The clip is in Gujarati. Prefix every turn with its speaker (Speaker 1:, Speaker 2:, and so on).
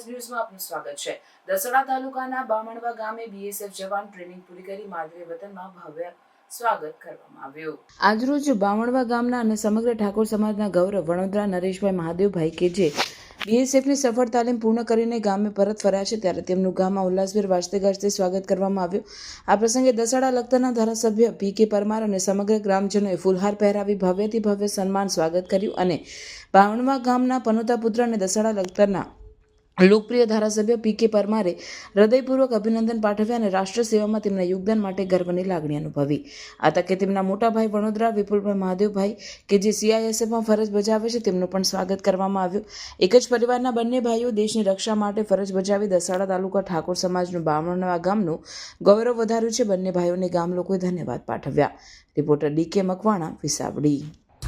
Speaker 1: ન્યૂઝમાં આપનું સ્વાગત છે. દસોડા તાલુકાના બામણવા ગામે બીએસએફ જવાન ટ્રેનિંગ પૂરી કરી માદરે વતનમાં ભવ્ય સ્વાગત કરવામાં આવ્યું. આજરોજ બામણવા ગામના અને સમગ્ર ઠાકોર સમાજના ગૌરવ, વડોદરા નરેશભાઈ મહાદેવભાઈ કે જે બીએસએફની સફળ તાલીમ પૂર્ણ કરીને ગામે પરત ફર્યા છે, ત્યારે તેમનું ગામમાં ઉલ્લાસભેર વાજતે ગાજતે સ્વાગત કરવામાં આવ્યું. આ પ્રસંગે દસાડા લગતાના ધારાસભ્ય પી કે પરમાર અને સમગ્ર ગ્રામજનોએ ફૂલહાર પહેરાવી ભવ્યથી ભવ્ય સન્માન સ્વાગત કર્યું અને બાવણવા ગામના પનોતા પુત્ર અને દસાડા લખતરના લોકપ્રિય ધારાસભ્ય પી કે પરમારે હૃદયપૂર્વક અભિનંદન પાઠવ્યા અને રાષ્ટ્ર સેવામાં તેમના યોગદાન માટે ગર્વની લાગણી અનુભવી. આ તકે તેમના મોટા ભાઈ વડોદરા, વિપુલભાઈ મહાદેવભાઈ કે જે સીઆઈએસએફમાં ફરજ બજાવે છે, તેમનું પણ સ્વાગત કરવામાં આવ્યું. એક જ પરિવારના બંને ભાઈઓ દેશની રક્ષા માટે ફરજ બજાવી દસાડા તાલુકા ઠાકોર સમાજનું બામણવા ગામનું ગૌરવ વધાર્યું છે. બંને ભાઈઓને ગામ લોકોએ ધન્યવાદ પાઠવ્યા. રિપોર્ટર ડી કે મકવાણા, વિસાવડી.